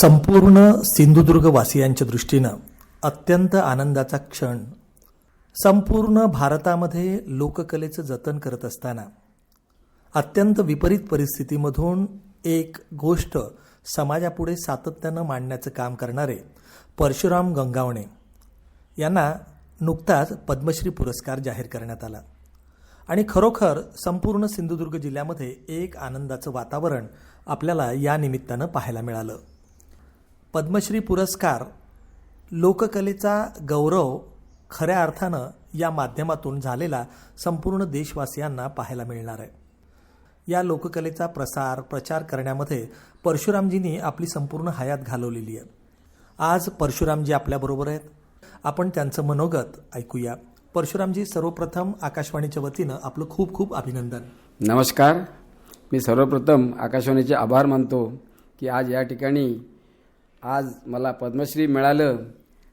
संपूर्ण सिंधुदुर्गवासियांच्या दृष्टीनं अत्यंत आनंदाचा क्षण. संपूर्ण भारतामध्ये लोककलेचं जतन करत असताना अत्यंत विपरीत परिस्थितीमधून एक गोष्ट समाजापुढे सातत्यानं मांडण्याचं काम करणारे परशुराम गंगावणे यांना नुकताच पद्मश्री पुरस्कार जाहीर करण्यात आला. आणि खरोखर संपूर्ण सिंधुदुर्ग जिल्ह्यामध्ये एक आनंदाचं वातावरण आपल्याला या निमित्तानं पाहायला मिळालं. पद्मश्री पुरस्कार लोककलेचा गौरव खऱ्या अर्थानं या माध्यमातून झालेला संपूर्ण देशवासियांना पाहायला मिळणार आहे. या लोककलेचा प्रसार प्रचार करण्यामध्ये परशुरामजींनी आपली संपूर्ण हयात घालवलेली आहे. आज परशुरामजी आपल्याबरोबर आहेत. आपण त्यांचं मनोगत ऐकूया. परशुरामजी सर्वप्रथम आकाशवाणीच्या वतीनं आपलं खूप खूप अभिनंदन. नमस्कार. मी सर्वप्रथम आकाशवाणीचे आभार मानतो की आज या ठिकाणी आज मला पद्मश्री मिळालं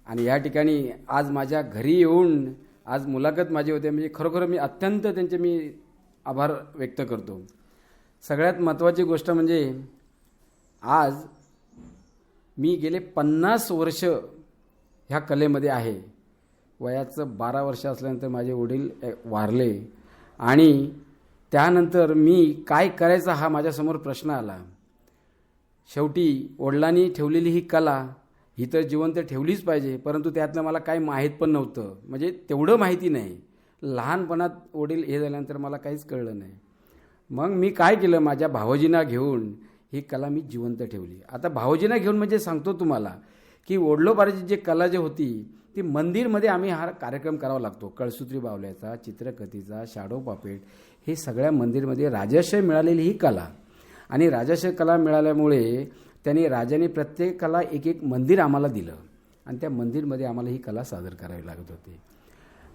आणि या ठिकाणी आज माझ्या घरी येऊन आज मुलाखत माझी होते. म्हणजे खरोखर मी अत्यंत त्यांचे मी आभार व्यक्त करतो. सगळ्यात महत्त्वाची गोष्ट म्हणजे आज मी गेले पन्नास वर्ष ह्या कलेमध्ये आहे. वयाचं बारा वर्ष असल्यानंतर माझे वडील वारले. आणि त्यानंतर मी काय करायचा हा माझ्यासमोर प्रश्न आला. शेवटी वडिलांनी ठेवलेली ही कला ही तर जिवंत ठेवलीच पाहिजे परंतु त्यातलं मला काही माहीत पण नव्हतं. म्हणजे तेवढं माहिती नाही. लहानपणात वडील हे झाल्यानंतर मला काहीच कळलं नाही. मग मी काय केलं? माझ्या भावजींना घेऊन ही कला मी जिवंत ठेवली. आता भावजींना घेऊन म्हणजे सांगतो तुम्हाला की ओढलोबाराची जी कला जी होती ती मंदिरमध्ये आम्ही हा कार्यक्रम करावा लागतो. कळसूत्री बावल्याचा चित्रकथीचा शाडो पापेट हे सगळ्या मंदिरमध्ये राजाश्रय मिळालेली ही कला. आणि राजाशय कला मिळाल्यामुळे त्यांनी राजाने प्रत्येकाला एक एक मंदिर आम्हाला दिलं. आणि त्या मंदिरमध्ये आम्हाला ही कला सादर करावी लागत होती.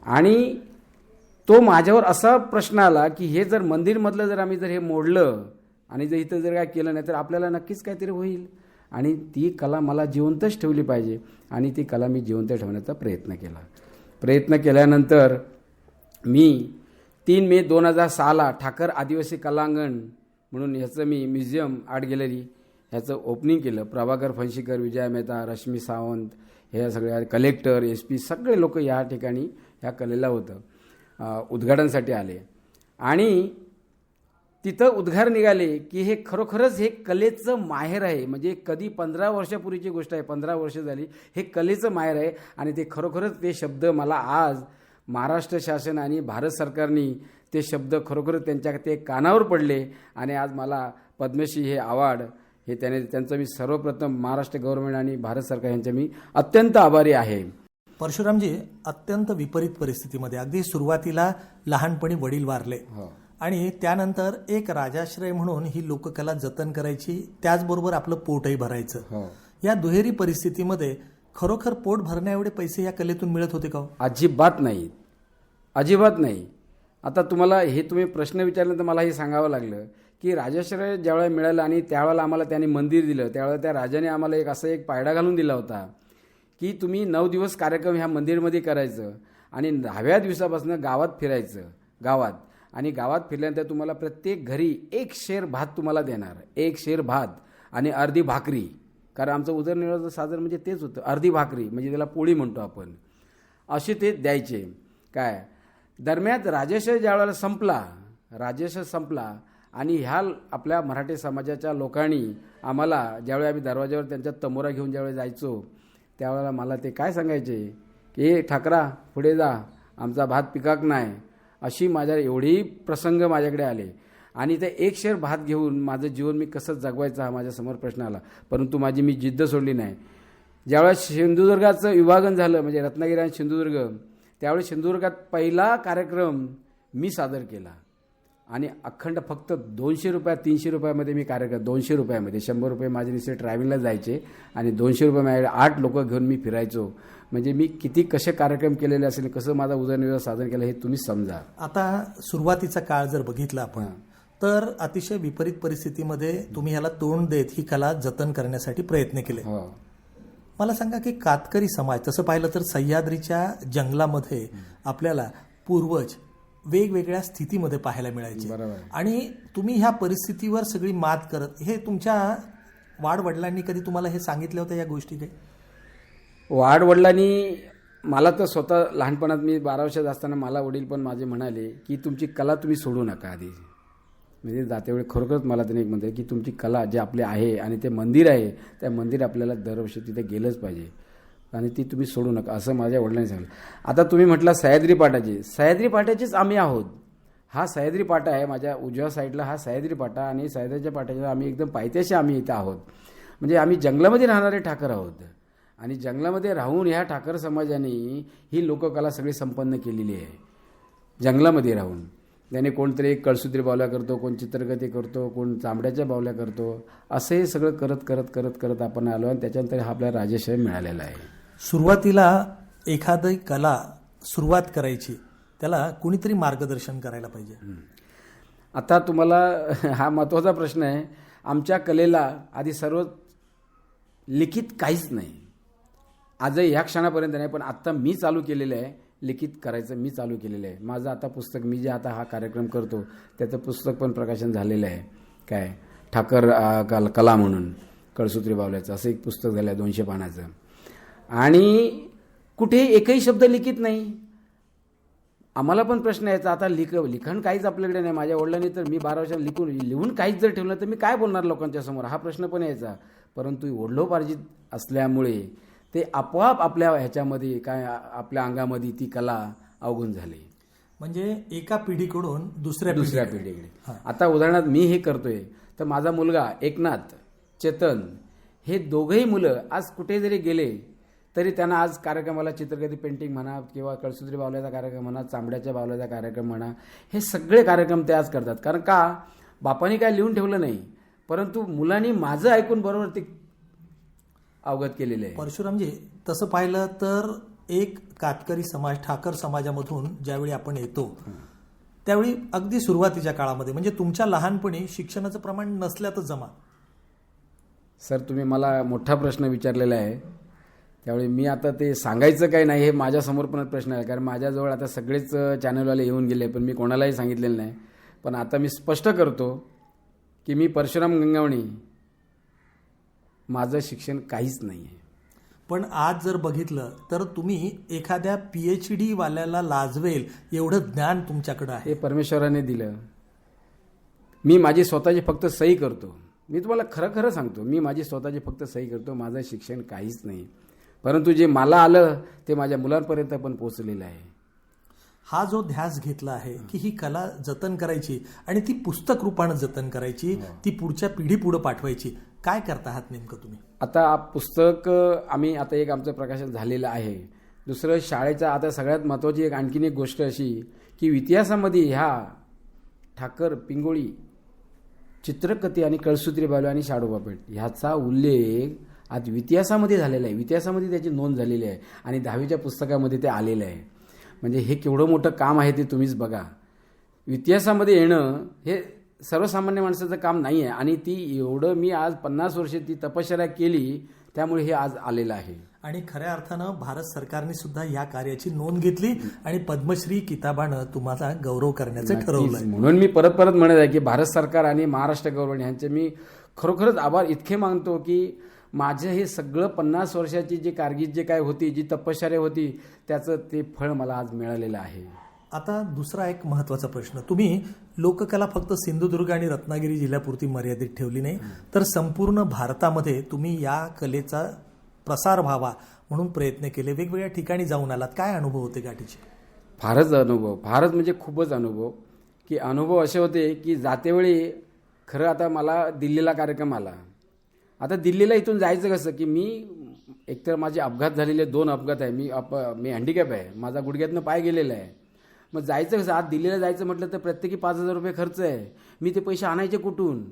आणि तो माझ्यावर असा प्रश्न आला की हे जर मंदिरमधलं जर आम्ही जर हे मोडलं आणि जर इथं जर काय केलं नाही तर आपल्याला नक्कीच काहीतरी होईल. आणि ती कला मला जिवंतच ठेवली पाहिजे आणि ती कला मी जिवंत ठेवण्याचा प्रयत्न केला. प्रयत्न केल्यानंतर मी तीन मे दोन हजार सहाला ठाकर आदिवासी कलांगण म्हणून ह्याचं मी म्युझियम आर्ट गॅलरी ह्याचं ओपनिंग केलं. प्रभाकर फणशीकर विजय मेहता रश्मी सावंत हे सगळ्या कलेक्टर एस पी सगळे लोक या ठिकाणी ह्या कलेला होतं. उद्घाटनसाठी उद्घाटनासाठी आले. आणि तिथं उद्गार निघाले की हे खरोखरच हे कलेचं माहेर आहे. म्हणजे कधी पंधरा वर्षापूर्वीची गोष्ट आहे. पंधरा वर्ष झाली हे कलेचं माहेर आहे. आणि ते खरोखरच ते शब्द मला आज महाराष्ट्र शासन आणि भारत सरकारने ते शब्द खरोखरच त्यांच्या ते कानावर पडले आणि आज मला पद्मश्री हे अवॉर्ड हे त्याने त्यांचं मी सर्वप्रथम महाराष्ट्र गव्हर्नमेंट आणि भारत सरकार यांचे मी अत्यंत आभारी आहे. परशुरामजी अत्यंत विपरीत परिस्थितीमध्ये अगदी सुरुवातीला लहानपणी वडील वारले. हो. आणि त्यानंतर एक राजाश्रय म्हणून ही लोककला जतन करायची त्याचबरोबर आपलं पोटही भरायचं. हो. या दुहेरी परिस्थितीमध्ये खरोखर पोट भरण्या एवढे पैसे या कलेतून मिळत होते का हो? अजिबात नाही. अजिबात नाही. आता तुम्हाला हे तुम्ही प्रश्न विचारल्यानंतर मला हे सांगावं लागलं की राजाश्रय ज्यावेळेला मिळालं आणि त्यावेळेला आम्हाला त्यांनी मंदिर दिलं त्यावेळेला त्या राजाने आम्हाला एक असं एक पायडा घालून दिला होता की तुम्ही नऊ दिवस कार्यक्रम ह्या मंदिरमध्ये करायचं आणि दहाव्या दिवसापासून गावात फिरायचं गावात. आणि गावात फिरल्यानंतर तुम्हाला प्रत्येक घरी एक शेर भात तुम्हाला देणार एक शेर भात आणि अर्धी भाकरी. कारण आमचं उदरनिर्वाह साधन म्हणजे तेच होतं अर्धी भाकरी म्हणजे त्याला पोळी म्हणतो आपण. असे ते द्यायचे. काय? दरम्यान राजेश ज्यावेळेला संपला राजेश संपला आणि ह्या आपल्या मराठी समाजाच्या लोकांनी आम्हाला ज्यावेळी आम्ही दरवाज्यावर त्यांच्या तमोरा घेऊन ज्यावेळी जायचो त्यावेळेला मला ते काय सांगायचे? की ठाकरा पुढे जा आमचा भात पिकाक नाही अशी माझ्या एवढी प्रसंग माझ्याकडे आले. आणि ते एक शेर भात घेऊन माझं जीवन मी कसं जगवायचं हा माझ्यासमोर प्रश्न आला. परंतु माझी मी जिद्द सोडली नाही. ज्यावेळेस सिंधुदुर्गाचं विभागन झालं म्हणजे रत्नागिरी आणि सिंधुदुर्ग त्यावेळी सिंधुदुर्गात पहिला कार्यक्रम मी सादर केला. आणि अखंड फक्त दोनशे रुपया तीनशे रुपयामध्ये मी कार्यक्रम दोनशे रुपयामध्ये शंभर रुपये माझे नुसते ट्रॅव्हलिंगला जायचे आणि दोनशे रुपये माझ्याकडे आठ लोक घेऊन मी फिरायचो. म्हणजे मी किती कसे कार्यक्रम केलेले असेल कसं माझा उदरनिर्वाह साधन केला हे तुम्ही समजा. आता सुरुवातीचा काळ जर बघितला आपण तर अतिशय विपरीत परिस्थितीमध्ये तुम्ही ह्याला तोंड देत ही कला जतन करण्यासाठी प्रयत्न केले. हो. मला सांगा की कातकरी समाज तसं पाहिलं तर सह्याद्रीच्या जंगलामध्ये आपल्याला पूर्वज वेगवेगळ्या स्थितीमध्ये पाहायला मिळायचे. आणि तुम्ही ह्या परिस्थितीवर सगळी मात करत हे तुमच्या वाढ वडिलांनी कधी तुम्हाला हे सांगितलं होतं या गोष्टी काही? वाढ वडिलांनी मला तर स्वतः लहानपणात मी बारा वर्षात असताना मला वडील पण माझे म्हणाले की तुमची कला तुम्ही सोडू नका आधी. म्हणजे जातेवेळी खरोखरच मला त्यांनी एक म्हणते की तुमची कला जे आपली आहे आणि ते मंदिर आहे त्या मंदिर आपल्याला दरवर्षी तिथे गेलंच पाहिजे. आणि ती तुम्ही सोडू नका असं माझ्या वडिलांनी सांगितलं. आता तुम्ही म्हटलं सह्याद्री पाटाची सह्याद्री पाट्याचीच आम्ही आहोत. हा सह्याद्री पाटा आहे माझ्या उजव्या साईडला हा सह्याद्री पाटा आणि सह्याद्रीच्या पाट्याच्या आम्ही एकदम पायथ्याशी आम्ही इथं आहोत. म्हणजे आम्ही जंगलामध्ये राहणारे ठाकर आहोत. आणि जंगलामध्ये राहून ह्या ठाकर समाजाने ही लोककला सगळी संपन्न केलेली आहे. जंगलामध्ये राहून. त्याने कोणतरी एक कळसूत्री बावल्या करतो कोण चित्रकथी करतो कोण चांबड्याच्या बावल्या करतो असं हे सगळं करत करत करत करत आपण आलो आणि त्याच्यानंतर हा आपल्याला राजेशाही मिळालेला आहे. सुरुवातीला एखादी कला सुरुवात करायची त्याला कुणीतरी मार्गदर्शन करायला पाहिजे. आता तुम्हाला हा महत्त्वाचा प्रश्न आहे. आमच्या कलेला आधी सर्व लिखित काहीच नाही. आजही ह्या क्षणापर्यंत नाही पण आत्ता मी चालू केलेलं आहे. लिखित करायचं मी चालू केलेलं आहे. माझं आता पुस्तक मी जे आता हा कार्यक्रम करतो त्याचं पुस्तक पण प्रकाशन झालेलं आहे. काय? ठाकर कल कला म्हणून कळसूत्री बावल्याचं. असं एक पुस्तक झालं आहे दोनशे पानाचं. आणि कुठेही एकही शब्द लिखित नाही. आम्हाला पण प्रश्न यायचा आता लिख लिखाण काहीच आपल्याकडे नाही. माझ्या वडिलांनी तर मी बारा वर्षात लिखून लिहून काहीच जर ठेवलं तर मी काय बोलणार लोकांच्या समोर? हा प्रश्न पण यायचा. परंतु वडलोपार्जित असल्यामुळे ते आपोआप आपल्या ह्याच्यामध्ये काय आपल्या अंगामध्ये ती कला अवगुण झाली. म्हणजे एका पिढीकडून दुसऱ्या दुसऱ्या पिढीकडे. आता उदाहरणार्थ मी हे करतोय. तर माझा मुलगा एकनाथ चेतन हे दोघंही मुलं आज कुठे जरी गेले तरी त्यांना आज कार्यक्रमाला चित्रकथी पेंटिंग म्हणा किंवा कळसूत्री बावल्याचा कार्यक्रम म्हणा चांबड्याच्या बावल्याचा कार्यक्रम म्हणा हे सगळे कार्यक्रम ते आज करतात. कारण का? बापाने काय लिहून ठेवलं नाही. परंतु मुलांनी माझं ऐकून बरोबर ते अवगत केलेलं आहे. परशुरामजी तसं पाहिलं तर एक कातकरी समाज ठाकर समाजामधून ज्यावेळी आपण येतो त्यावेळी अगदी सुरुवातीच्या काळामध्ये म्हणजे तुमच्या लहानपणी शिक्षणाचं प्रमाण नसल्यातच जमा. सर तुम्ही मला मोठा प्रश्न विचारलेला आहे. त्यावेळी मी आता ते सांगायचं काही नाही हे माझ्यासमोर पण प्रश्न आहे कारण माझ्याजवळ आता सगळेच चॅनलवाले येऊन गेले पण मी कोणालाही सांगितलेलं नाही. पण आता मी स्पष्ट करतो की मी परशुराम गंगावणी माझं शिक्षण काहीच नाही आहे. पण आज जर बघितलं तर तुम्ही एखाद्या पीएच डी वाल्याला लाजवेल एवढं ज्ञान तुमच्याकडे आहे. हे परमेश्वराने दिलं. मी माझी स्वतःची फक्त सही करतो. मी तुम्हाला खरं खरं सांगतो मी माझी स्वतःची फक्त सही करतो माझं शिक्षण काहीच नाही. परंतु जे मला आलं ते माझ्या मुलांपर्यंत पण पोचलेलं आहे. हा जो ध्यास घेतला आहे की ही कला जतन करायची आणि ती पुस्तक रूपानं जतन करायची ती पुढच्या पिढी पुढे पाठवायची काय करता आहात नेमकं तुम्ही? आता पुस्तक आम्ही आता एक आमचं प्रकाशन झालेलं आहे. दुसरं शाळेचा आता सगळ्यात महत्त्वाची एक आणखीन एक गोष्ट अशी की इतिहासामध्ये ह्या ठाकर पिंगोळी चित्रकथी आणि कळसूत्री बालू आणि शाडोबापेठ ह्याचा उल्लेख आज इतिहासामध्ये झालेला आहे. इतिहासामध्ये त्याची नोंद झालेली आहे आणि दहावीच्या पुस्तकामध्ये ते आलेलं आहे. म्हणजे हे केवढं मोठं काम आहे ते तुम्हीच बघा. इतिहासामध्ये येणं हे सर्वसामान्य माणसाचं काम नाही आहे आणि ती एवढं मी आज पन्नास वर्षे ती तपश्चर्या केली त्यामुळे हे आज आलेलं आहे. आणि खऱ्या अर्थानं भारत सरकारने सुद्धा या कार्याची नोंद घेतली आणि पद्मश्री किताबानं तुम्हाला गौरव करण्याचं ठरवलंय. म्हणून मी परत परत म्हणत आहे की भारत सरकार आणि महाराष्ट्र गव्हर्नमेंट यांचे मी खरोखरच आभार इतके मानतो की माझं हे सगळं पन्नास वर्षाची जी कारकीर्द जे काय होती जी तपश्चर्या होती त्याचं ते फळ मला आज मिळालेलं आहे. आता दुसरा एक महत्त्वाचा प्रश्न. तुम्ही लोककला फक्त सिंधुदुर्ग आणि रत्नागिरी जिल्ह्यापुरती मर्यादित ठेवली नाही तर संपूर्ण भारतामध्ये तुम्ही या कलेचा प्रसार व्हावा म्हणून प्रयत्न केले. वेगवेगळ्या ठिकाणी जाऊन आलात. काय अनुभव होते गाठीचे? फारच अनुभव. फारच म्हणजे खूपच अनुभव. की अनुभव असे होते की जातेवेळी खरं आता मला दिल्लीला कार्यक्रम आला. आता दिल्लीला इथून जायचं कसं? की मी एकतर माझे अपघात झालेले दोन अपघात आहे. मी अप मी हँडिकॅप आहे. माझा गुडघ्यातनं पाय गेलेला आहे. मग जायचं कसं? आज दिल्लीला जायचं म्हटलं तर प्रत्येकी पाच हजार रुपये खर्च आहे. मी ते पैसे आणायचे कुठून?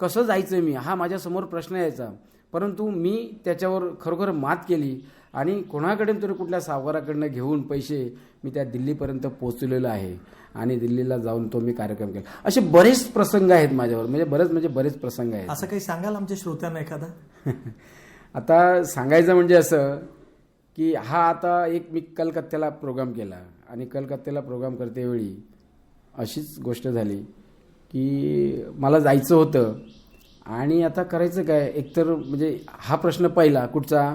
कसं जायचं मी? हा माझ्यासमोर प्रश्न यायचा. परंतु मी त्याच्यावर खरोखर मात केली आणि कोणाकडे तरी कुठल्या सावकाराकडनं घेऊन पैसे मी त्या दिल्लीपर्यंत पोहोचलेलो आहे आणि दिल्लीला जाऊन तो मी कार्यक्रम केला. असे बरेच प्रसंग आहेत माझ्यावर. म्हणजे बरेच म्हणजे बरेच प्रसंग आहेत. असं काही सांगाल आमच्या श्रोत्यांना एखादा? आता सांगायचं म्हणजे असं की हा आता एक मी कलकत्त्याला प्रोग्राम केला. आणि कलकत्त्याला प्रोग्राम करतेवेळी अशीच गोष्ट झाली की मला जायचं होतं. आणि आता करायचं काय? एकतर म्हणजे हा प्रश्न पहिला कुठचा?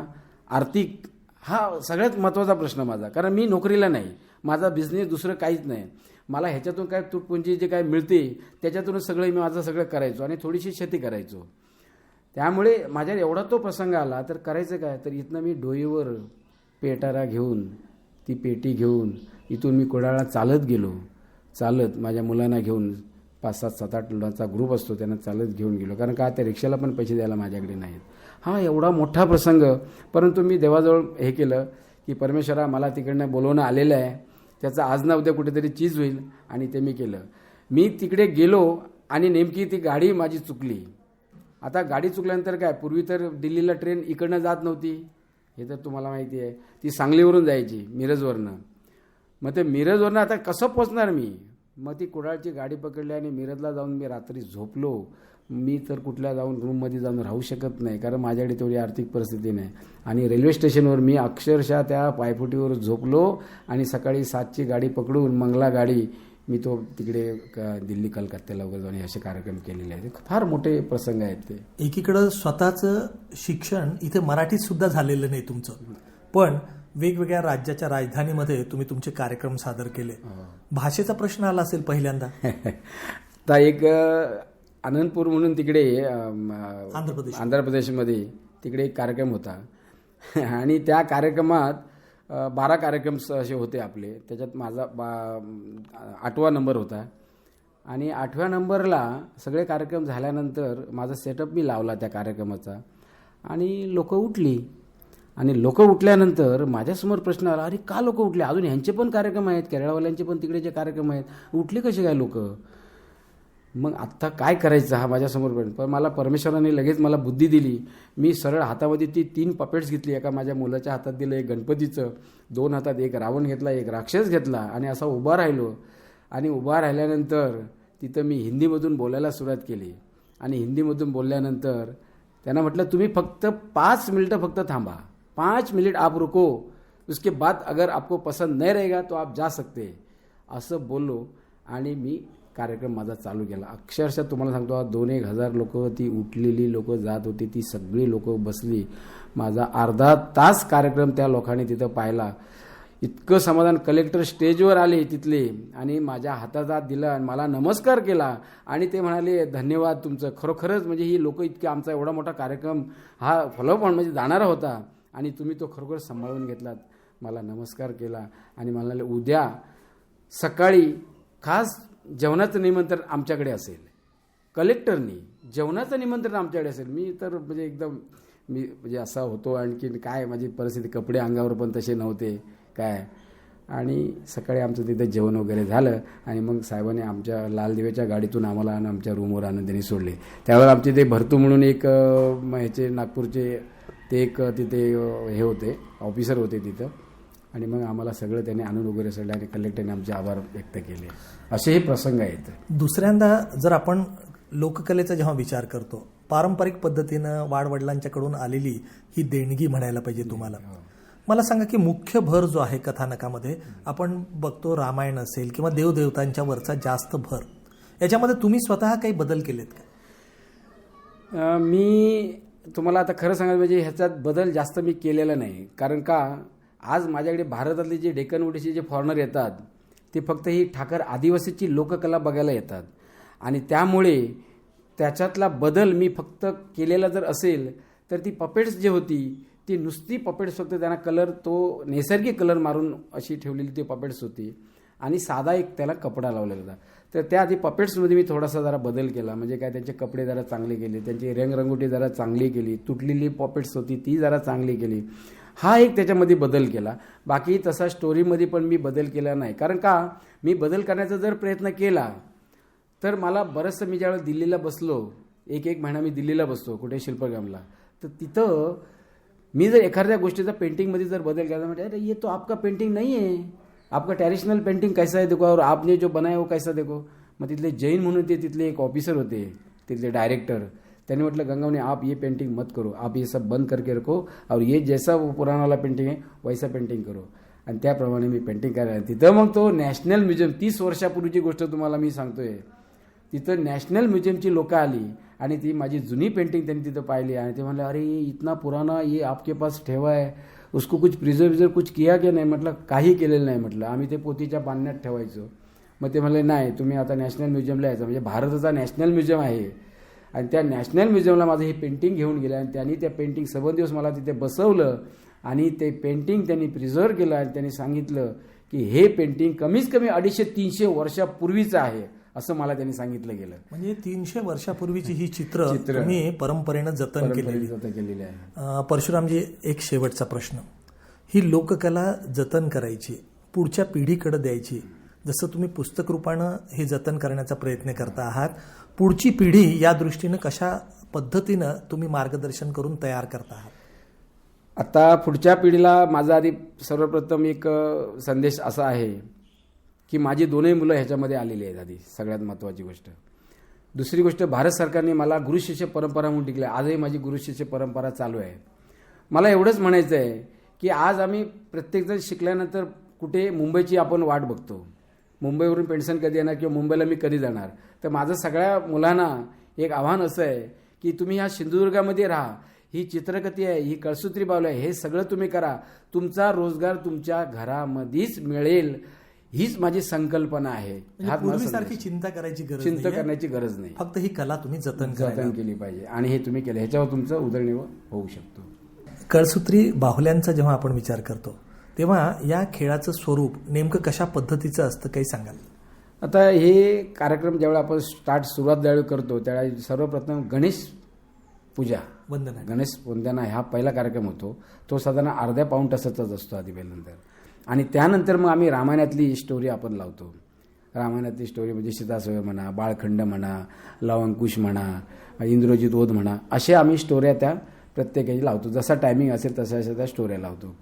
आर्थिक हा सगळ्यात महत्त्वाचा प्रश्न माझा. कारण मी नोकरीला नाही. माझा बिझनेस दुसरं काहीच नाही. मला ह्याच्यातून काय तुटपुंजी जे काय मिळते त्याच्यातूनच सगळं मी माझं सगळं करायचो आणि थोडीशी शेती करायचो. त्यामुळे माझ्या एवढा तो प्रसंग आला तर करायचं काय? तर इथनं मी डोईवर पेटारा घेऊन ती पेटी घेऊन इथून मी कुडाळला चालत गेलो. चालत माझ्या मुलांना घेऊन पाच सात सात आठ मुलांचा ग्रुप असतो त्यांना चालत घेऊन गेलो. कारण का त्या रिक्षाला पण पैसे द्यायला माझ्याकडे नाहीत. हा एवढा मोठा प्रसंग. परंतु मी देवाजवळ हे केलं की परमेश्वरा मला तिकडनं बोलवणं आलेलं आहे. त्याचा आज ना उद्या कुठेतरी चीज होईल आणि ते मी केलं. मी तिकडे गेलो आणि नेमकी ती गाडी माझी चुकली. आता गाडी चुकल्यानंतर काय पूर्वी तर दिल्लीला ट्रेन इकडनं जात नव्हती. हे तर तुम्हाला माहिती आहे. ती सांगलीवरून जायची मिरजवरनं. मग ते मिरजवरनं आता कसं पोचणार मी? मग ती कुडाळची गाडी पकडली आणि मिरजला जाऊन मी रात्री झोपलो. मी तर कुठल्या जाऊन रूममध्ये जाऊन राहू शकत नाही कारण माझ्याकडे तेवढी आर्थिक परिस्थिती नाही. आणि रेल्वे स्टेशनवर मी अक्षरशः त्या पायफुटीवर झोपलो आणि सकाळी सातची गाडी पकडून मंगला गाडी मी तो तिकडे क- दिल्ली कलकत्त्याला वगैरे जाऊन असे कार्यक्रम केलेले आहेत. फार मोठे प्रसंग आहेत ते. एकीकडं स्वतःचं शिक्षण इथे मराठीत सुद्धा झालेलं नाही तुमचं. पण वेगवेगळ्या राज्याच्या राजधानीमध्ये तुम्ही तुमचे कार्यक्रम सादर केले. भाषेचा प्रश्न आला असेल पहिल्यांदा. आता एक आनंदपूर म्हणून तिकडे आंध्र प्रदेश. आंध्र प्रदेशमध्ये तिकडे एक कार्यक्रम होता. आणि त्या कार्यक्रमात बारा कार्यक्रम असे होते आपले. त्याच्यात माझा बा आठवा नंबर होता. आणि आठव्या नंबरला सगळे कार्यक्रम झाल्यानंतर माझा सेटअप मी लावला त्या कार्यक्रमाचा. आणि लोक उठली. आणि लोक उठल्यानंतर माझ्यासमोर प्रश्न आला अरे का लोक उठले? अजून ह्यांचे पण कार्यक्रम आहेत केरळवाल्यांचे पण तिकडे जे कार्यक्रम आहेत. उठले कसे काय लोक? मग आत्ता काय करायचं हा माझ्यासमोर पण पण मला परमेश्वराने लगेच मला बुद्धी दिली. मी सरळ हातामध्ये ती तीन पपेट्स घेतली. एका माझ्या मुलाच्या हातात दिलं एक गणपतीचं दोन हातात एक रावण घेतला एक राक्षस घेतला आणि असा उभा राहिलो. आणि उभा राहिल्यानंतर तिथं मी हिंदीमधून बोलायला सुरुवात केली. आणि हिंदीमधून बोलल्यानंतर त्यांना म्हटलं तुम्ही फक्त पाच मिनटं फक्त थांबा. पाँच मिनट आप रुको उसके बाद अगर आपको पसंद नाही रहेगा तो आप जा सकते असं बोललो आणि मी कार्यक्रम माझा चालू केला. अक्षरशः तुम्हाला सांगतो दोन एक हजार लोक ती उठलेली लोक जात होती ती सगळी लोक बसली. माझा अर्धा तास कार्यक्रम त्या लोकांनी तिथं पाहिला. इतकं समाधान कलेक्टर स्टेजवर आले तिथले आणि माझ्या हातात हात दिला आणि मला नमस्कार केला आणि ते म्हणाले धन्यवाद तुमचं. खरोखरच म्हणजे ही लोक इतके आमचा एवढा मोठा कार्यक्रम हा फॉलोअप म्हणजे जाणारा होता. आणि तुम्ही तो खरोखर सांभाळून घेतलात. मला नमस्कार केला आणि मला म्हणाले, उद्या सकाळी खास जेवणाचं निमंत्रण आमच्याकडे असेल. कलेक्टरनी जेवणाचं निमंत्रण आमच्याकडे असेल. मी तर म्हणजे एकदम मी म्हणजे असा होतो आणखी काय माझी परिस्थिती कपडे अंगावर पण तसे नव्हते काय. आणि सकाळी आमचं तिथे जेवण वगैरे झालं आणि मग साहेबांनी आमच्या लालदिव्याच्या गाडीतून आम्हाला आणि आमच्या रूमवर आनंदीने सोडले. त्यावेळेला आमचे ते भरतू म्हणून एक ह्याचे नागपूरचे ते एक तिथे हे होते ऑफिसर होते तिथं. आणि मग आम्हाला सगळं त्यांनी आणून वगैरे सोडलं आणि कलेक्टरने आमचे आभार व्यक्त केले. असे हे प्रसंग आहेत. दुसऱ्यांदा जर आपण लोककलेचा जेव्हा विचार करतो पारंपरिक पद्धतीनं वाडवडिलांच्याकडून आलेली ही देणगी म्हणायला पाहिजे तुम्हाला. मला सांगा की मुख्य भर जो आहे कथानकामध्ये आपण बघतो रामायण असेल किंवा देवदेवतांच्या वरचा जास्त भर याच्यामध्ये तुम्ही स्वतः काही बदल केलेत का? मी तुम्हाला आता खरं सांगायचं म्हणजे ह्याच्यात बदल जास्त मी केलेला नाही. कारण का? आज माझ्याकडे भारतातले जे डेकन ओडिसी जे फॉरेनर येतात ते फक्त ही ठाकर आदिवासीची लोककला बघायला येतात. आणि त्यामुळे त्याच्यातला बदल मी फक्त केलेला जर असेल तर ती पपेट्स जी होती ती नुसती पपेट्स फक्त त्यांना कलर तो नैसर्गिक कलर मारून अशी ठेवलेली ती पपेट्स होती. आणि साधा एक त्याला कपडा लावलेला होता. तर त्या आधी पपेट्समध्ये मी थोडासा जरा बदल केला. म्हणजे काय त्यांचे कपडे जरा चांगले केले त्यांची रंगरंगोटी जरा चांगली केली तुटलेली पॉपेट्स होती ती जरा चांगली केली. हा एक त्याच्यामध्ये बदल केला. बाकी तसा स्टोरीमध्ये पण मी बदल केला नाही. कारण का मी बदल करण्याचा जर प्रयत्न केला तर मला बरंचसं मी ज्यावेळेस दिल्लीला बसलो एक एक महिना मी दिल्लीला बसतो कुठे शिल्पग्रामला तर तिथं मी जर एखाद्या गोष्टीचा पेंटिंगमध्ये जर बदल केला म्हणजे अरे ये तो आपका पेंटिंग नाही आहे आपका ट्रेडिशनल पेंटिंग कैसा है देखो और आपने जो बनाया वो कैसा देखो। मग तिथले जैन म्हणून ते तिथले एक ऑफिसर होते तिथले डायरेक्टर त्यांनी म्हटलं गंगावने आप ये पेंटिंग मत करो आप ये सब बंद करके रखो और ये जैसा वो पुराणाला पेंटिंग आहे वैसा पेंटिंग करो। आणि त्याप्रमाणे मी पेंटिंग करायला तिथं मग तो नॅशनल म्युझियम तीस वर्षापूर्वीची गोष्ट तुम्हाला मी सांगतोय. तिथं नॅशनल म्युझियमची लोकं आली आणि ती माझी जुनी पेंटिंग त्यांनी तिथं पाहिली आणि ते म्हणले अरे इतना पुराना ये आपके पास ठेवा आहे उसको कुछ प्रिझर्व कुछ किया की नाही? म्हटलं काही केलेलं नाही म्हटलं. आम्ही ते पोतीच्या बांधण्यात ठेवायचो. मग ते म्हणले नाही तुम्ही आता नॅशनल म्युझियमला यायचं. म्हणजे भारताचा नॅशनल म्युझियम आहे आणि त्या नॅशनल म्युझियमला माझं हे पेंटिंग घेऊन गेलं आणि त्यांनी त्या पेंटिंग सबंध दिवस मला तिथे बसवलं आणि ते पेंटिंग त्यांनी प्रिझर्व केलं आणि त्यांनी सांगितलं की हे पेंटिंग कमीत कमी अडीचशे तीनशे वर्षापूर्वीचं आहे. असं मला त्यांनी सांगितलं गेलं. म्हणजे तीनशे वर्षापूर्वीची ही चित्र चित्र. तुम्ही परंपरेनं जतन केलेली. परंपरेने केलेली आहे. परशुरामजी एक शेवटचा प्रश्न. ही लोककला जतन करायची पुढच्या पिढीकडे द्यायची जसं तुम्ही पुस्तक रूपानं हे जतन करण्याचा प्रयत्न करता आहात पुढची पिढी या दृष्टीनं कशा पद्धतीनं तुम्ही मार्गदर्शन करून तयार करता आहात? आता पुढच्या पिढीला माझा आधी सर्वप्रथम एक संदेश असा आहे की माझी दोनही मुलं ह्याच्यामध्ये आलेली आहेत आधी सगळ्यात महत्त्वाची गोष्ट. दुसरी गोष्ट भारत सरकारने मला गुरुशिष्य परंपरा म्हणून टिकली आजही माझी गुरुशिष्य परंपरा चालू आहे. मला एवढंच म्हणायचं आहे की आज आम्ही प्रत्येकजण शिकल्यानंतर कुठे मुंबईची आपण वाट बघतो. मुंबईवरून पेन्शन कधी येणार किंवा मुंबईला मी कधी जाणार? तर माझं सगळ्या मुलांना एक आव्हान असं आहे की तुम्ही ह्या सिंधुदुर्गामध्ये राहा. ही चित्रकथी आहे ही कळसूत्री बावली आहे हे सगळं तुम्ही करा. तुमचा रोजगार तुमच्या घरामध्येच मिळेल. हीच माझी संकल्पना आहे. म्हणजे. चिंता करायची गरज चिंता. करण्याची गरज नाही. फक्त ही कला तुम्ही जतन जतन केली पाहिजे. आणि हे तुम्ही केलं ह्याच्यावर तुमचं उदरनिर्वाह होऊ शकतो. कळसूत्री बाहुल्यांचा जेव्हा आपण विचार करतो तेव्हा या खेळाचं स्वरूप नेमकं कशा पद्धतीचं असतं काही सांगाल? आता हे कार्यक्रम ज्यावेळी आपण स्टार्ट सुरुवात ज्यावेळी करतो त्यावेळी सर्वप्रथम गणेश पूजा. वंदना. गणेश वंदना हा पहिला कार्यक्रम होतो. तो साधारण अर्ध्या पाऊण तासाचाच असतो आधी पहिल्यांतर आणि त्यानंतर मग आम्ही रामायणातली स्टोरी आपण लावतो. रामायणातली स्टोरी म्हणजे सीतासोय म्हणा बाळखंड म्हणा लवंकुश म्हणा इंद्रजित ओध म्हणा असे आम्ही स्टोऱ्या त्या प्रत्येकाची लावतो. जसा टायमिंग असेल तशा अशा त्या स्टोऱ्या लावतो.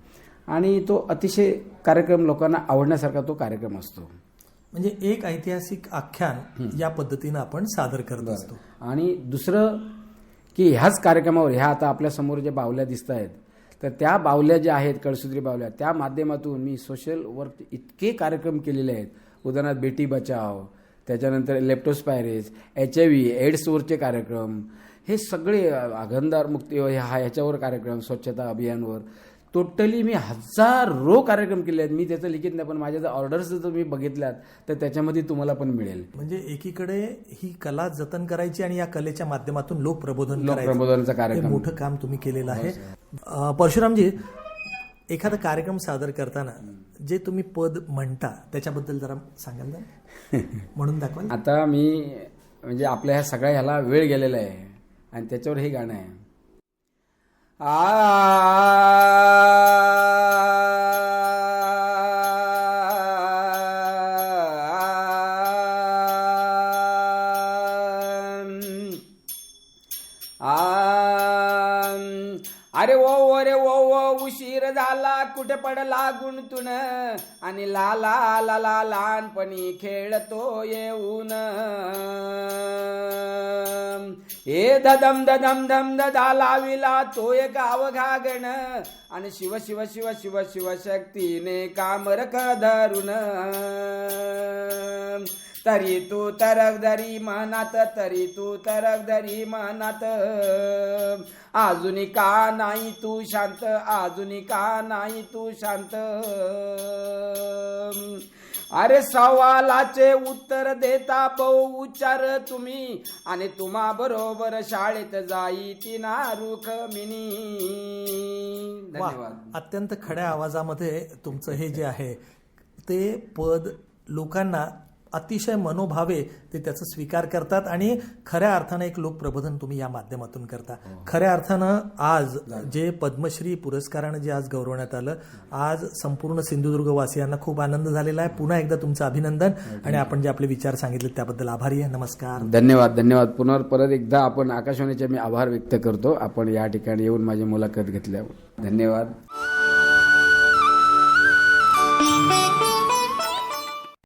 आणि तो अतिशय कार्यक्रम लोकांना आवडण्यासारखा तो कार्यक्रम असतो. म्हणजे एक ऐतिहासिक आख्यान या पद्धतीनं आपण सादर करत असतो. आणि दुसरं की ह्याच कार्यक्रमावर ह्या आता आपल्यासमोर ज्या बावल्या दिसत आहेत तर त्या बावल्या ज्या आहेत कळसुत्री बावल्या त्या माध्यमातून मी सोशल वर्क इतके कार्यक्रम केलेले आहेत. उदाहरणार्थ बेटी बचाव त्याच्यानंतर लेप्टोस्पायरेस एच आय व्ही एड्सवरचे कार्यक्रम हे सगळे अगंधार मुक्ती ह्या ह्याच्यावर कार्यक्रम स्वच्छता अभियानवर. टोटली मी हजारो कार्यक्रम केले आहेत. मी त्याचं लिखित नाही पण माझ्या जर ऑर्डर्स जर तुम्ही बघितल्यात तर त्याच्यामध्ये तुम्हाला पण मिळेल. म्हणजे एकीकडे ही कला जतन करायची आणि या कलेच्या माध्यमातून लोक प्रबोधन करायचं. लोकप्रबोधनाचा हे कार्यक्रम. मोठं काम तुम्ही केलेलं आहे. अं, परशुरामजी एखादा कार्यक्रम सादर करताना जे तुम्ही पद म्हणता त्याच्याबद्दल जरा सांगाल ना? म्हणून दाखवाल. आता मी म्हणजे आपल्या ह्या सगळ्या ह्याला वेळ गेलेला आहे. आणि त्याच्यावर हे गाणं आहे. अरे ओ अरे ओ ओ उशीर झाला कुठे पडला गुणतुण आणि लाला लाला लहानपणी खेळतो येऊन. हे ददम ददम दम ददा लाविला तो एक अवघा गण आणि शिव शिव शिव शिव शिव शक्तीने कामर धरून तरी तू तरक धरी मनात तरी तू तरक धरी मनात. अजुनी का नाही तू शांत अजुनी का नाही तू शांत? अरे सवालाचे उत्तर देता बहु उच्चार तुम्ही. आणि तुम्हा बरोबर शाळेत जाई ती नारुख मिनी. वा धन्यवाद. अत्यंत खड्या आवाजामध्ये तुमचं हे जे आहे ते पद लोकांना अतिशय मनोभावे ते त्याचा स्वीकार करतात आणि खऱ्या अर्थानं एक लोक प्रबोधन तुम्ही या माध्यमातून करता. खऱ्या अर्थानं आज जे पद्मश्री पुरस्कारानं जे आज गौरवण्यात आलं आज संपूर्ण सिंधुदुर्ग वासियांना खूप आनंद झालेला आहे. पुन्हा एकदा तुमचं अभिनंदन आणि आपण जे आपले विचार सांगितले त्याबद्दल आभारी आहे. नमस्कार. धन्यवाद धन्यवाद. पुन्हा परत एकदा आपण आकाशवाणीचे मी आभार व्यक्त करतो. आपण या ठिकाणी येऊन माझी मुलाखत घेतल्यावर. धन्यवाद.